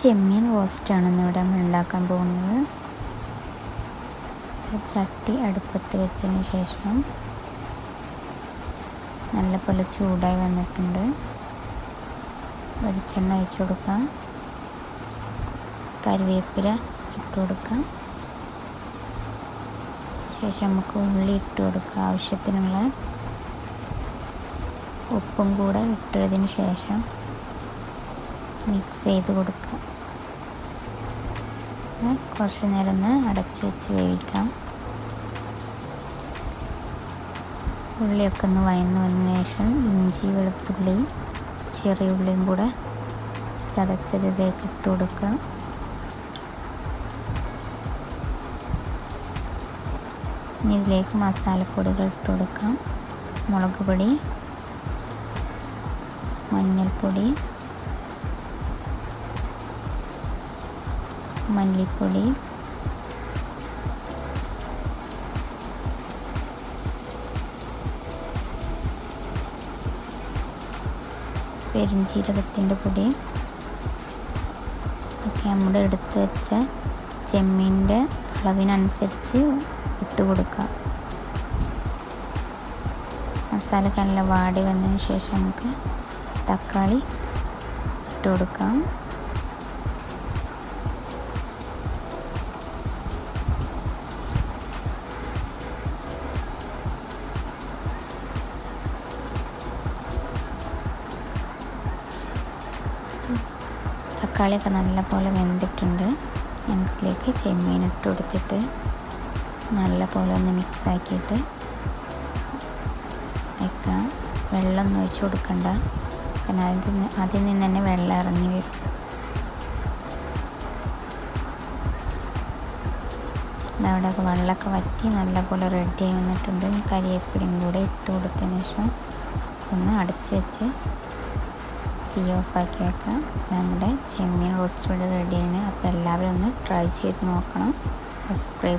ചെമ്മീൻ റോസ്റ്റാണ് ഇന്നിവിടെ നമ്മൾ ഉണ്ടാക്കാൻ പോകുന്നത്. ചട്ടി അടുപ്പത്ത് വെച്ചതിന് ശേഷം നല്ലപോലെ ചൂടായി വന്നിട്ടുണ്ട്. വെളിച്ചെണ്ണ ഒഴിച്ചു കൊടുക്കാം കറിവേപ്പില ഇട്ട് കൊടുക്കാം ശേഷം നമുക്ക് ഉള്ളി ഇട്ട് കൊടുക്കാം ആവശ്യത്തിനുള്ള ഉപ്പും കൂടെ ഇട്ടതിന് ശേഷം മിക്സ് ചെയ്ത് കൊടുക്കാം. കുറച്ച് നേരം ഒന്ന് അടച്ച് വെച്ച് വേവിക്കാം. ഉള്ളിയൊക്കെ ഒന്ന് വയന്ന് വന്നതിന് ശേഷം ഇഞ്ചി വെളുത്തുള്ളിയും ചെറിയ ഉള്ളിയും കൂടെ ചതച്ചതിലേക്ക് ഇട്ട് കൊടുക്കുക ഇനി ഇതിലേക്ക് മസാലപ്പൊടികൾ ഇട്ട് കൊടുക്കാം. മുളക് പൊടി മഞ്ഞൾപ്പൊടി മല്ലിപ്പൊടി. പെരുംജീരകത്തിന്റെ പൊടി. ഒക്കെ നമ്മുടെ എടുത്ത് വെച്ച ചെമ്മീന്റെ അളവിനനുസരിച്ച് ഇട്ട് കൊടുക്കുക. മസാല കല്ല വാടി വന്നതിന് ശേഷം നമുക്ക് തക്കാളി ഇട്ട് കൊടുക്കാം. തക്കാളിയൊക്കെ നല്ലപോലെ വെന്തിട്ടുണ്ട്. ഞങ്ങൾക്കിലേക്ക് ചെമ്മീൻ ഇട്ട് കൊടുത്തിട്ട് നല്ലപോലെ ഒന്ന് മിക്സാക്കിയിട്ട് വെക്കാം വെള്ളം ഒഴിച്ചു കൊടുക്കണ്ട. കാരണം അതിൽ നിന്ന് അതിൽ നിന്ന് തന്നെ വെള്ളം ഇറങ്ങി വരും. അവിടെയൊക്കെ വെള്ളമൊക്കെ വറ്റി നല്ലപോലെ റെഡി വന്നിട്ടുണ്ട്. കരിയേപ്പിലും കൂടെ ഇട്ട് കൊടുത്തതിന് ശേഷം ഒന്ന് അടച്ച് വെച്ച് തീ ഓഫാക്കി വെക്കാം നമ്മുടെ ചെമ്മീൻ റോസ്റ്റ് ഇവിടെ റെഡിയാണ് അപ്പോൾ എല്ലാവരും ഒന്ന് ട്രൈ ചെയ്ത് നോക്കണം. സബ്സ്ക്രൈബ്